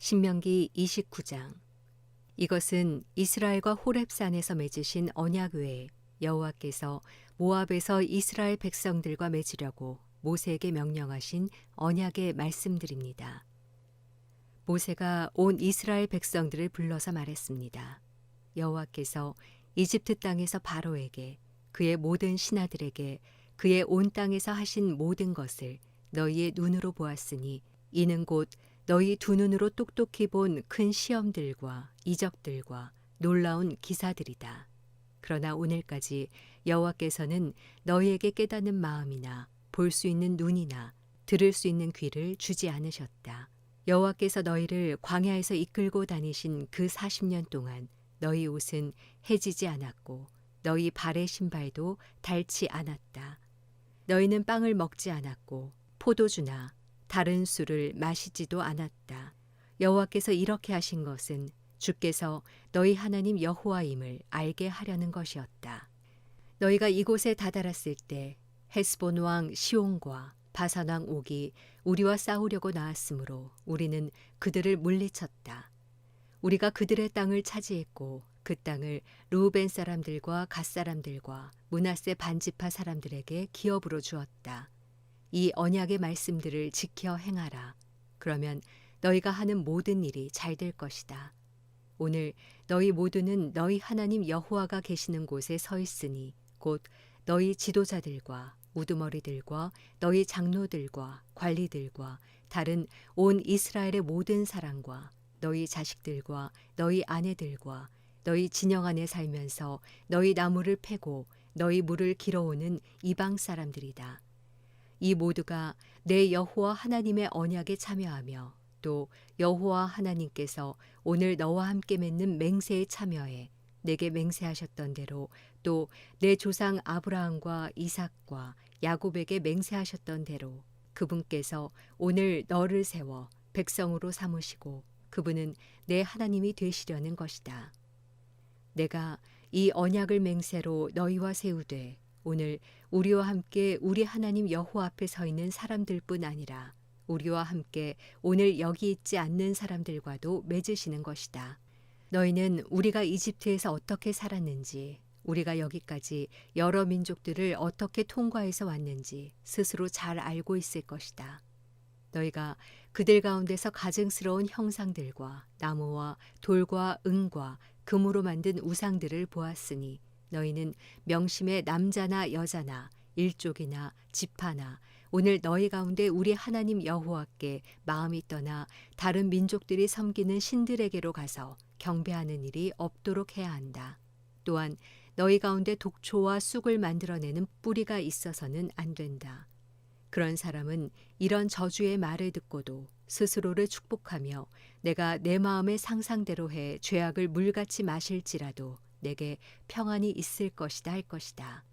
신명기 29장 이것은 이스라엘과 호렙산에서 맺으신 언약 외에 여호와께서 모압에서 이스라엘 백성들과 맺으려고 모세에게 명령하신 언약의 말씀들입니다. 모세가 온 이스라엘 백성들을 불러서 말했습니다. 여호와께서 이집트 땅에서 바로에게 그의 모든 신하들에게 그의 온 땅에서 하신 모든 것을 너희의 눈으로 보았으니 이는 곧 너희 두 눈으로 똑똑히 본 큰 시험들과 이적들과 놀라운 기사들이다. 그러나 오늘까지 여호와께서는 너희에게 깨닫는 마음이나 볼 수 있는 눈이나 들을 수 있는 귀를 주지 않으셨다. 여호와께서 너희를 광야에서 이끌고 다니신 그 40년 동안 너희 옷은 해지지 않았고 너희 발의 신발도 닳지 않았다. 너희는 빵을 먹지 않았고 포도주나 다른 술을 마시지도 않았다. 여호와께서 이렇게 하신 것은 주께서 너희 하나님 여호와임을 알게 하려는 것이었다. 너희가 이곳에 다다랐을 때 헤스본 왕 시온과 바산 왕 옥이 우리와 싸우려고 나왔으므로 우리는 그들을 물리쳤다. 우리가 그들의 땅을 차지했고 그 땅을 루벤 사람들과 갓 사람들과 문하세 반지파 사람들에게 기업으로 주었다. 이 언약의 말씀들을 지켜 행하라. 그러면 너희가 하는 모든 일이 잘 될 것이다. 오늘 너희 모두는 너희 하나님 여호와가 계시는 곳에 서 있으니 곧 너희 지도자들과 우두머리들과 너희 장로들과 관리들과 다른 온 이스라엘의 모든 사람과 너희 자식들과 너희 아내들과 너희 진영 안에 살면서 너희 나무를 패고 너희 물을 길어오는 이방 사람들이다. 이 모두가 내 여호와 하나님의 언약에 참여하며 또 여호와 하나님께서 오늘 너와 함께 맺는 맹세에 참여해 내게 맹세하셨던 대로 또 내 조상 아브라함과 이삭과 야곱에게 맹세하셨던 대로 그분께서 오늘 너를 세워 백성으로 삼으시고 그분은 내 하나님이 되시려는 것이다. 내가 이 언약을 맹세로 너희와 세우되 오늘 우리와 함께 우리 하나님 여호와 앞에 서 있는 사람들뿐 아니라 우리와 함께 오늘 여기 있지 않는 사람들과도 맺으시는 것이다. 너희는 우리가 이집트에서 어떻게 살았는지, 우리가 여기까지 여러 민족들을 어떻게 통과해서 왔는지 스스로 잘 알고 있을 것이다. 너희가 그들 가운데서 가증스러운 형상들과 나무와 돌과 은과 금으로 만든 우상들을 보았으니 너희는 명심의 남자나 여자나 일족이나 지파나 오늘 너희 가운데 우리 하나님 여호와께 마음이 떠나 다른 민족들이 섬기는 신들에게로 가서 경배하는 일이 없도록 해야 한다. 또한 너희 가운데 독초와 쑥을 만들어내는 뿌리가 있어서는 안 된다. 그런 사람은 이런 저주의 말을 듣고도 스스로를 축복하며 내가 내 마음의 상상대로 해 죄악을 물같이 마실지라도 내게 평안이 있을 것이다 할 것이다.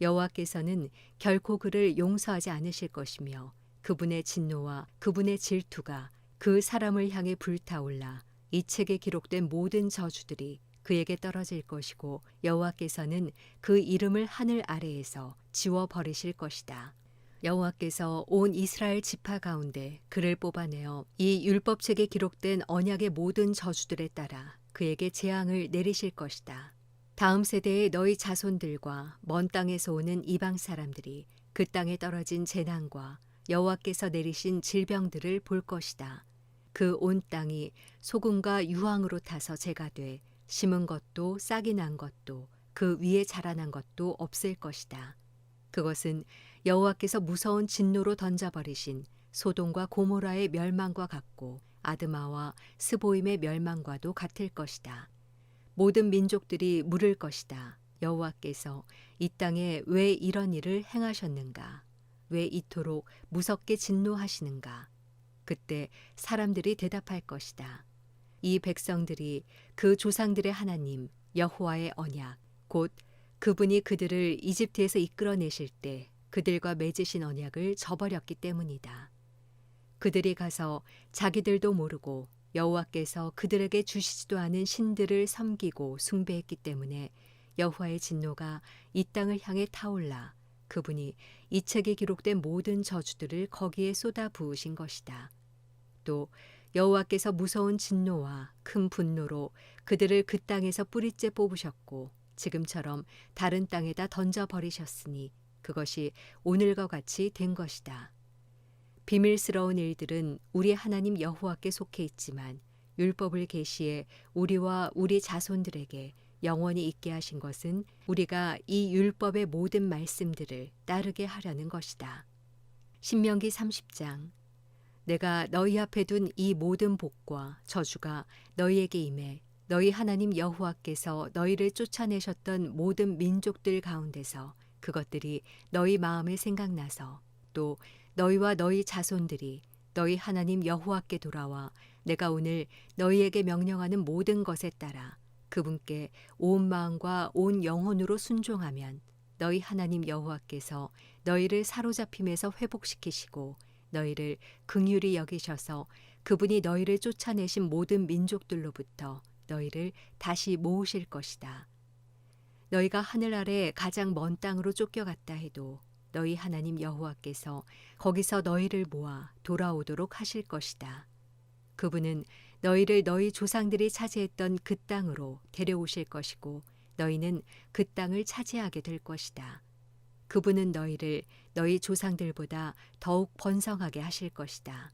여호와께서는 결코 그를 용서하지 않으실 것이며 그분의 진노와 그분의 질투가 그 사람을 향해 불타올라 이 책에 기록된 모든 저주들이 그에게 떨어질 것이고 여호와께서는 그 이름을 하늘 아래에서 지워 버리실 것이다. 여호와께서 온 이스라엘 지파 가운데 그를 뽑아내어 이 율법책에 기록된 언약의 모든 저주들에 따라 그에게 재앙을 내리실 것이다. 다음 세대의 너희 자손들과 먼 땅에서 오는 이방 사람들이 그 땅에 떨어진 재난과 여호와께서 내리신 질병들을 볼 것이다. 그 온 땅이 소금과 유황으로 타서 재가 돼 심은 것도 싹이 난 것도 그 위에 자라난 것도 없을 것이다. 그것은 여호와께서 무서운 진노로 던져버리신 소돔과 고모라의 멸망과 같고 아드마와 스보임의 멸망과도 같을 것이다. 모든 민족들이 물을 것이다. 여호와께서 이 땅에 왜 이런 일을 행하셨는가? 왜 이토록 무섭게 진노하시는가? 그때 사람들이 대답할 것이다. 이 백성들이 그 조상들의 하나님 여호와의 언약 곧 그분이 그들을 이집트에서 이끌어내실 때 그들과 맺으신 언약을 저버렸기 때문이다. 그들이 가서 자기들도 모르고 여호와께서 그들에게 주시지도 않은 신들을 섬기고 숭배했기 때문에 여호와의 진노가 이 땅을 향해 타올라 그분이 이 책에 기록된 모든 저주들을 거기에 쏟아 부으신 것이다. 또 여호와께서 무서운 진노와 큰 분노로 그들을 그 땅에서 뿌리째 뽑으셨고 지금처럼 다른 땅에다 던져 버리셨으니 그것이 오늘과 같이 된 것이다. 비밀스러운 일들은 우리 하나님 여호와께 속해 있지만 율법을 계시해 우리와 우리 자손들에게 영원히 있게 하신 것은 우리가 이 율법의 모든 말씀들을 따르게 하려는 것이다. 신명기 30장 내가 너희 앞에 둔 이 모든 복과 저주가 너희에게 임해 너희 하나님 여호와께서 너희를 쫓아내셨던 모든 민족들 가운데서 그것들이 너희 마음에 생각나서 또 너희와 너희 자손들이 너희 하나님 여호와께 돌아와 내가 오늘 너희에게 명령하는 모든 것에 따라 그분께 온 마음과 온 영혼으로 순종하면 너희 하나님 여호와께서 너희를 사로잡힘에서 회복시키시고 너희를 긍휼히 여기셔서 그분이 너희를 쫓아내신 모든 민족들로부터 너희를 다시 모으실 것이다. 너희가 하늘 아래 가장 먼 땅으로 쫓겨갔다 해도 너희 하나님 여호와께서 거기서 너희를 모아 돌아오도록 하실 것이다. 그분은 너희를 너희 조상들이 차지했던 그 땅으로 데려오실 것이고 너희는 그 땅을 차지하게 될 것이다. 그분은 너희를 너희 조상들보다 더욱 번성하게 하실 것이다.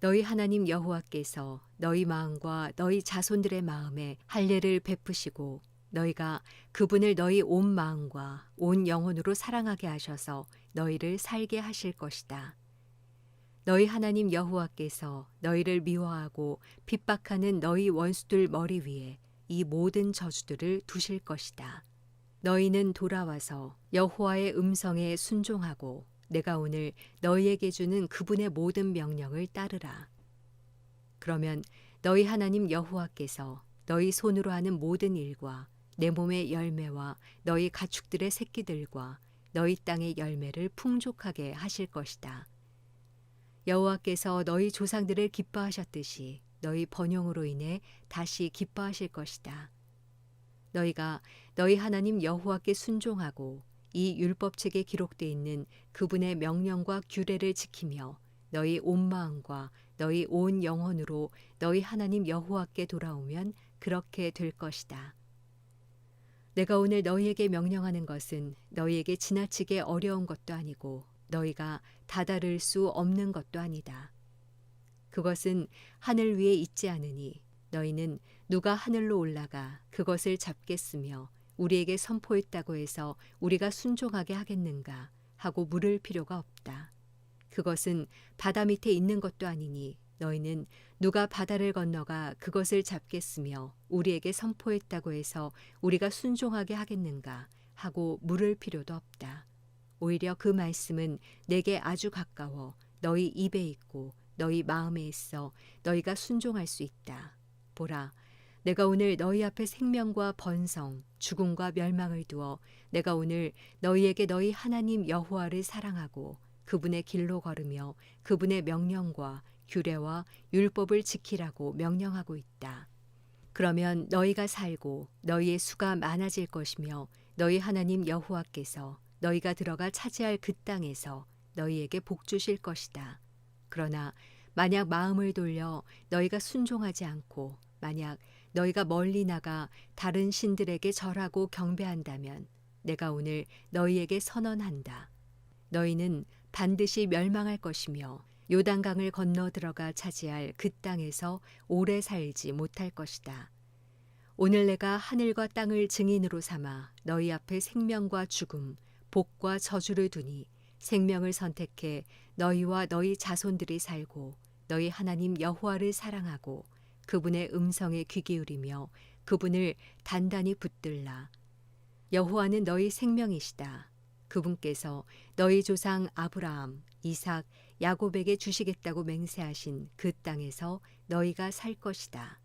너희 하나님 여호와께서 너희 마음과 너희 자손들의 마음에 할례를 베푸시고 너희가 그분을 너희 온 마음과 온 영혼으로 사랑하게 하셔서 너희를 살게 하실 것이다. 너희 하나님 여호와께서 너희를 미워하고 핍박하는 너희 원수들 머리 위에 이 모든 저주들을 두실 것이다. 너희는 돌아와서 여호와의 음성에 순종하고 내가 오늘 너희에게 주는 그분의 모든 명령을 따르라. 그러면 너희 하나님 여호와께서 너희 손으로 하는 모든 일과 내 몸의 열매와 너희 가축들의 새끼들과 너희 땅의 열매를 풍족하게 하실 것이다. 여호와께서 너희 조상들을 기뻐하셨듯이 너희 번영으로 인해 다시 기뻐하실 것이다. 너희가 너희 하나님 여호와께 순종하고 이 율법책에 기록되어 있는 그분의 명령과 규례를 지키며 너희 온 마음과 너희 온 영혼으로 너희 하나님 여호와께 돌아오면 그렇게 될 것이다. 내가 오늘 너희에게 명령하는 것은 너희에게 지나치게 어려운 것도 아니고 너희가 다다를 수 없는 것도 아니다. 그것은 하늘 위에 있지 않으니 너희는 누가 하늘로 올라가 그것을 잡겠으며 우리에게 선포했다고 해서 우리가 순종하게 하겠는가 하고 물을 필요가 없다. 그것은 바다 밑에 있는 것도 아니니 너희는 누가 바다를 건너가 그것을 잡겠으며 우리에게 선포했다고 해서 우리가 순종하게 하겠는가 하고 물을 필요도 없다. 오히려 그 말씀은 내게 아주 가까워 너희 입에 있고 너희 마음에 있어 너희가 순종할 수 있다. 보라, 내가 오늘 너희 앞에 생명과 번성, 죽음과 멸망을 두어 내가 오늘 너희에게 너희 하나님 여호와를 사랑하고 그분의 길로 걸으며 그분의 명령과 규례와 율법을 지키라고 명령하고 있다. 그러면 너희가 살고 너희의 수가 많아질 것이며 너희 하나님 여호와께서 너희가 들어가 차지할 그 땅에서 너희에게 복 주실 것이다. 그러나 만약 마음을 돌려 너희가 순종하지 않고 만약 너희가 멀리 나가 다른 신들에게 절하고 경배한다면 내가 오늘 너희에게 선언한다. 너희는 반드시 멸망할 것이며 요단강을 건너 들어가 차지할 그 땅에서 오래 살지 못할 것이다. 오늘 내가 하늘과 땅을 증인으로 삼아 너희 앞에 생명과 죽음, 복과 저주를 두니 생명을 선택해 너희와 너희 자손들이 살고 너희 하나님 여호와를 사랑하고 그분의 음성에 귀 기울이며 그분을 단단히 붙들라. 여호와는 너희 생명이시다. 그분께서 너희 조상 아브라함, 이삭, 야곱에게 주시겠다고 맹세하신 그 땅에서 너희가 살 것이다.